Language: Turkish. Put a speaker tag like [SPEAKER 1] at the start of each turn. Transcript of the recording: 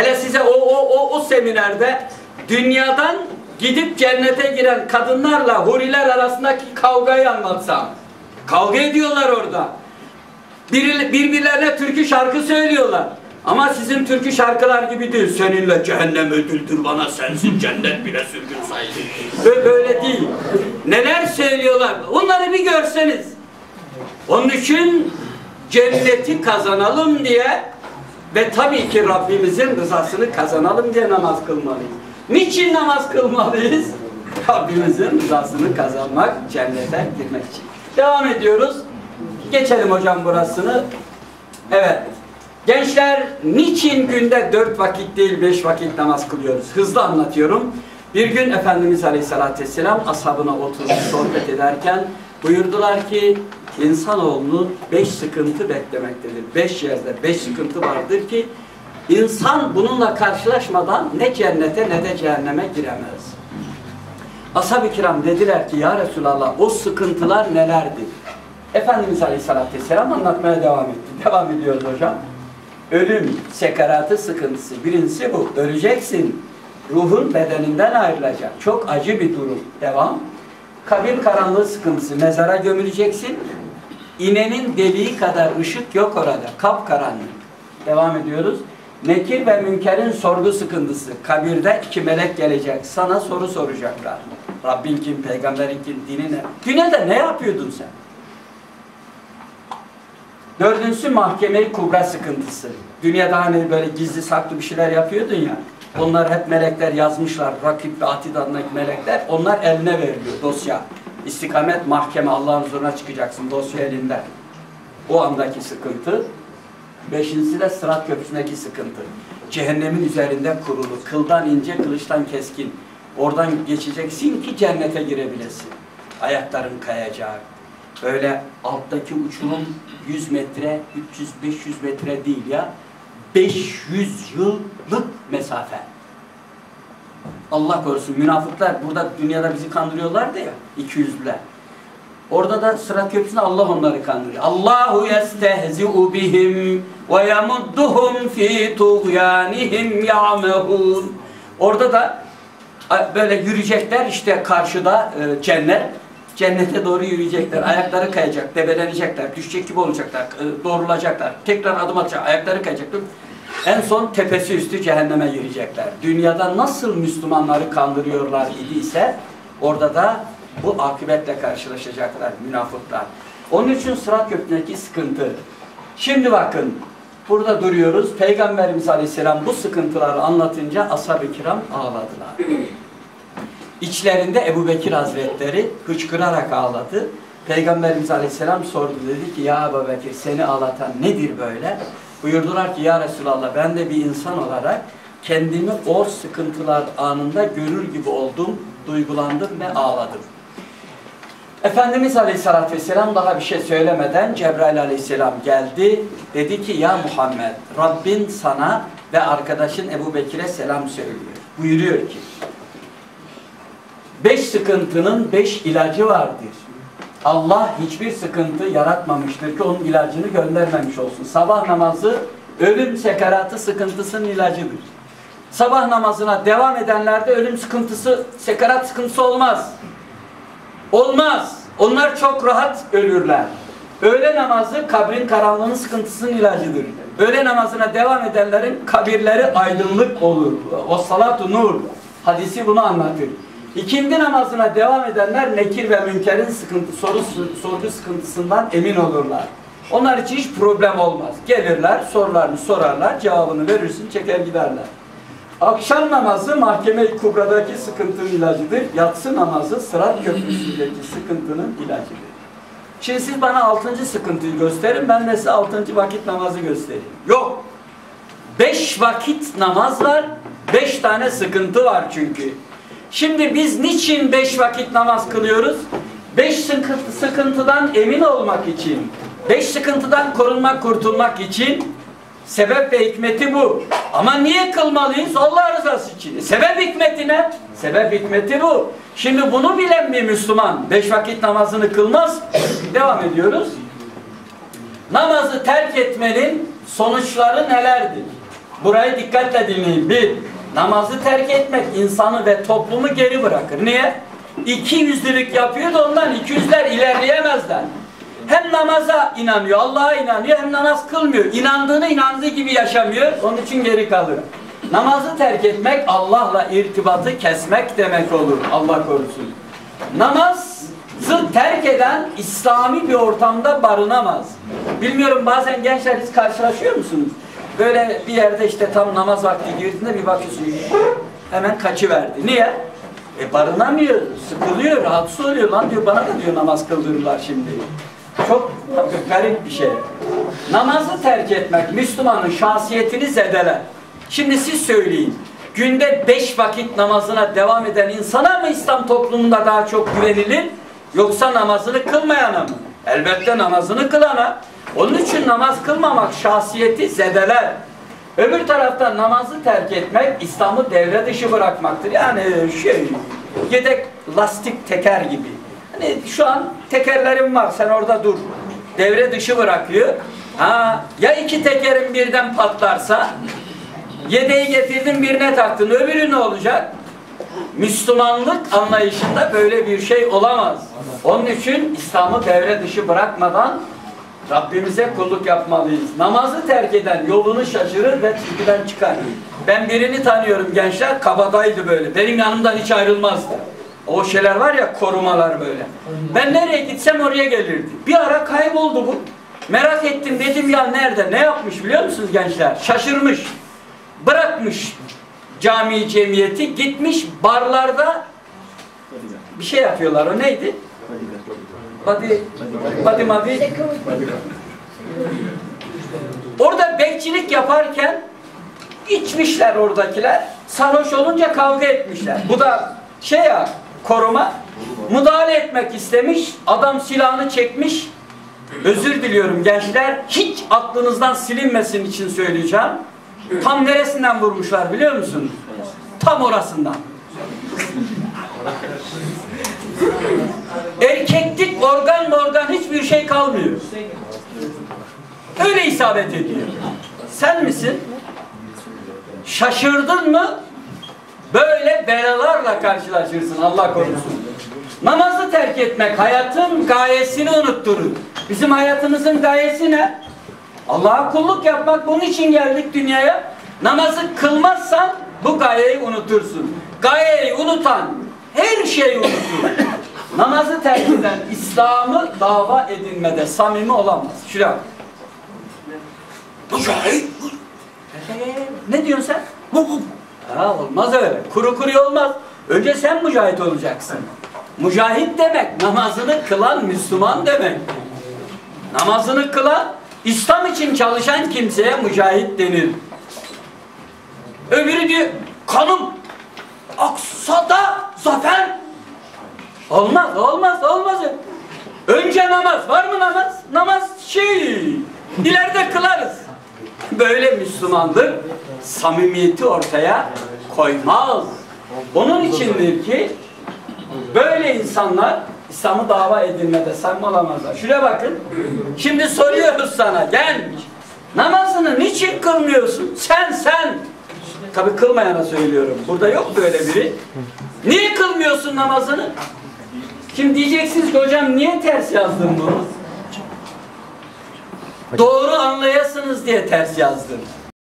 [SPEAKER 1] Hele size o, o, o, o seminerde dünyadan gidip cennete giren kadınlarla huriler arasındaki kavgayı anlatsam. Kavga ediyorlar orada. Bir, birbirlerine türkü şarkı söylüyorlar. Ama sizin türkü şarkılar gibi değil. Seninle cehennem ödüldür bana sensin cennet bile sürgün sayılır. Böyle değil. Neler söylüyorlar. Onları bir görseniz. Onun için cenneti kazanalım diye ve tabii ki Rabbimizin rızasını kazanalım diye namaz kılmalıyız. Niçin namaz kılmalıyız? Rabbimizin rızasını kazanmak, cennete girmek için. Devam ediyoruz. Geçelim hocam burasını. Evet. Gençler niçin günde dört vakit değil beş vakit namaz kılıyoruz? Hızlı anlatıyorum. Bir gün Efendimiz Aleyhisselatü Vesselam ashabına oturup sohbet ederken buyurdular ki insanoğlunu beş sıkıntı beklemektedir. Beş yerde beş sıkıntı vardır ki insan bununla karşılaşmadan ne cennete ne de cehenneme giremez. Ashab-ı kiram dediler ki ya Resulallah o sıkıntılar nelerdi? Efendimiz Aleyhisselatü Vesselam anlatmaya devam etti. Devam ediyoruz hocam. Ölüm, sekaratı sıkıntısı. Birincisi bu. Öleceksin. Ruhun bedeninden ayrılacak. Çok acı bir durum. Devam. Kabir karanlığı sıkıntısı. Mezara gömüleceksin. İnenin deliği kadar ışık yok orada. Kap karanlık. Devam ediyoruz. Nekir ve münkerin sorgu sıkıntısı. Kabirde iki melek gelecek. Sana soru soracaklar. Rabbin kim, peygamberin kim, dini ne? Dünyada ne yapıyordun sen? Dördüncüsü mahkeme kubra sıkıntısı. Dünyada hani böyle gizli saklı bir şeyler yapıyordun ya. Onlar hep melekler yazmışlar. Rakip ve atid adındaki melekler. Onlar eline veriliyor dosya. İstikamet mahkeme Allah'ın huzuruna çıkacaksın dosya elinde. O andaki sıkıntı. Beşincisi de sırat köprüsündeki sıkıntı. Cehennemin üzerinde kurulu. Kıldan ince, kılıçtan keskin. Oradan geçeceksin ki cennete girebilesin. Ayakların kayacak. Böyle alttaki uçurum 100 metre, 300-500 metre değil ya. 500 yıllık mesafe. Allah korusun münafıklar burada dünyada bizi kandırıyorlardı ya 200'lüler. Orada da sırat köprüsünde Allah onları kandırıyor. Allahu yestehzi'u bihim ve yamudduhum fi tuğyanihim ya'mehun. Orada da böyle yürüyecekler işte karşıda e, cennet. Cennete doğru yürüyecekler. Ayakları kayacak, debelenecekler, düşecek gibi olacaklar, e, doğrulacaklar. Tekrar adım atacak, ayakları kayacaklar. En son tepesi üstü cehenneme girecekler. Dünyada nasıl Müslümanları kandırıyorlar idiyse orada da bu akıbetle karşılaşacaklar münafıklar. Onun için sırat köpründeki sıkıntı. Şimdi bakın burada duruyoruz. Peygamberimiz Aleyhisselam bu sıkıntıları anlatınca ashab-ı kiram ağladılar. İçlerinde Ebu Bekir Hazretleri hıçkırarak ağladı. Peygamberimiz Aleyhisselam sordu dedi ki ya Ebu Bekir seni ağlatan nedir böyle? Buyurdular ki ya Resulallah ben de bir insan olarak kendimi o sıkıntılar anında görür gibi oldum, duygulandım ve ağladım. Efendimiz Aleyhisselatü Vesselam daha bir şey söylemeden Cebrail Aleyhisselam geldi. Dedi ki ya Muhammed Rabbin sana ve arkadaşın Ebu Bekir'e selam söylüyor. Buyuruyor ki beş sıkıntının beş ilacı vardır. Allah hiçbir sıkıntı yaratmamıştır ki onun ilacını göndermemiş olsun. Sabah namazı ölüm sekaratı sıkıntısının ilacıdır. Sabah namazına devam edenlerde ölüm sıkıntısı, sekarat sıkıntısı olmaz. Olmaz. Onlar çok rahat ölürler. Öğle namazı kabrin karanlığının sıkıntısının ilacıdır. Öğle namazına devam edenlerin kabirleri aydınlık olur. O salatu nur. Hadisi bunu anlatır. İkindi namazına devam edenler nekir ve münkerin sıkıntı, soru, sorgu sıkıntısından emin olurlar. Onlar için hiç problem olmaz. Gelirler, sorularını sorarlar, cevabını verirsin, çeker giderler. Akşam namazı mahkeme-i kubradaki sıkıntının ilacıdır. Yatsı namazı sırat köprüsündeki sıkıntının ilacıdır. Şimdi siz bana altıncı sıkıntıyı gösterin, ben de size altıncı vakit namazı göstereyim. Yok. Beş vakit namaz var, beş tane sıkıntı var çünkü. Şimdi biz niçin beş vakit namaz kılıyoruz? Beş sıkıntı, sıkıntıdan emin olmak için, beş sıkıntıdan korunmak, kurtulmak için sebep ve hikmeti bu. Ama niye kılmalıyız? Allah rızası için. Sebep hikmeti ne? Sebep hikmeti bu. Şimdi bunu bilen bir Müslüman beş vakit namazını kılmaz. Devam ediyoruz. Namazı terk etmenin sonuçları nelerdir? Burayı dikkatle dinleyin. Bir, namazı terk etmek insanı ve toplumu geri bırakır. Niye? İki yüzlülük yapıyor da ondan iki yüzler ilerleyemezler. Hem namaza inanıyor, Allah'a inanıyor hem namaz kılmıyor. İnandığını inandığı gibi yaşamıyor. Onun için geri kalıyor. Namazı terk etmek Allah'la irtibatı kesmek demek olur. Allah korusun. Namazı terk eden İslami bir ortamda barınamaz. Bilmiyorum bazen gençler hiç karşılaşıyor musunuz? Böyle bir yerde işte tam namaz vakti girdiğinde bir bakıyorsun hemen kaçıverdi. Niye? E barınamıyor, sıkılıyor, rahatsız oluyor. Lan diyor bana da diyor namaz kıldırırlar şimdi. Çok garip bir şey. Namazı terk etmek Müslümanın şahsiyetini zedeler. Şimdi siz söyleyin. Günde beş vakit namazına devam eden insana mı İslam toplumunda daha çok güvenilir? Yoksa namazını kılmayana mı? Elbette namazını kılana. Onun için namaz kılmamak şahsiyeti zedeler. Öbür taraftan namazı terk etmek İslam'ı devre dışı bırakmaktır. Yani şey yedek lastik teker gibi. Hani şu an tekerlerim var sen orada dur. Devre dışı bırakıyor. Ha ya iki tekerin birden patlarsa yedeği getirdin birine taktın öbürü ne olacak? Müslümanlık anlayışında böyle bir şey olamaz. Onun için İslam'ı devre dışı bırakmadan Rabbimize kulluk yapmalıyız. Namazı terk eden yolunu şaşırır ve çizgiden çıkar. Ben birini tanıyorum gençler, kabadaydı böyle. Benim yanımdan hiç ayrılmazdı. O şeyler var ya, korumalar böyle. Ben nereye gitsem oraya gelirdi. Bir ara kayboldu bu. Merak ettim dedim ya nerede, ne yapmış biliyor musunuz gençler? Şaşırmış. Bırakmış cami cemiyeti, gitmiş barlarda bir şey yapıyorlar. O neydi? Body, body madi. Orada bekçilik yaparken içmişler oradakiler. Sarhoş olunca kavga etmişler. Bu da şey ya koruma müdahale etmek istemiş. Adam silahını çekmiş. Özür diliyorum gençler. Hiç aklınızdan silinmesin için söyleyeceğim. Tam neresinden vurmuşlar biliyor musunuz? Tam orasından. Erkeklik organ organ hiçbir şey kalmıyor. Öyle isabet ediyor. Sen misin? Şaşırdın mı? Böyle belalarla karşılaşırsın Allah korusun. Namazı terk etmek hayatın gayesini unutturur. Bizim hayatımızın gayesi ne? Allah'a kulluk yapmak bunun için geldik dünyaya. Namazı kılmazsan bu gayeyi unutursun. Gayeyi unutan her şeyi unutur. Namazı terk eden İslam'ı dava edinmede samimi olamaz. Şuraya bak. Mücahit. Ne diyorsun sen? Ha, olmaz öyle. Kuru kuru olmaz. Önce sen mücahit olacaksın. Mücahit demek namazını kılan Müslüman demek. Namazını kılan İslam için çalışan kimseye mücahit denir. Öbürü diyor kanım aksa da zafer. Olmaz, olmaz, olmaz. Önce namaz. Var mı namaz? Namaz şey. İleride kılarız. Böyle Müslümandır. Samimiyeti ortaya koymaz. Onun içindir ki böyle insanlar İslam'ı dava edilmede samimi olamazlar. Şuraya bakın. Şimdi soruyoruz sana gelmiş. Namazını niçin kılmıyorsun? Sen sen. Tabi kılmayana söylüyorum. Burada yok böyle biri. Niye kılmıyorsun namazını? Şimdi diyeceksiniz ki hocam niye ters yazdın bunu? Doğru anlayasınız diye ters yazdım.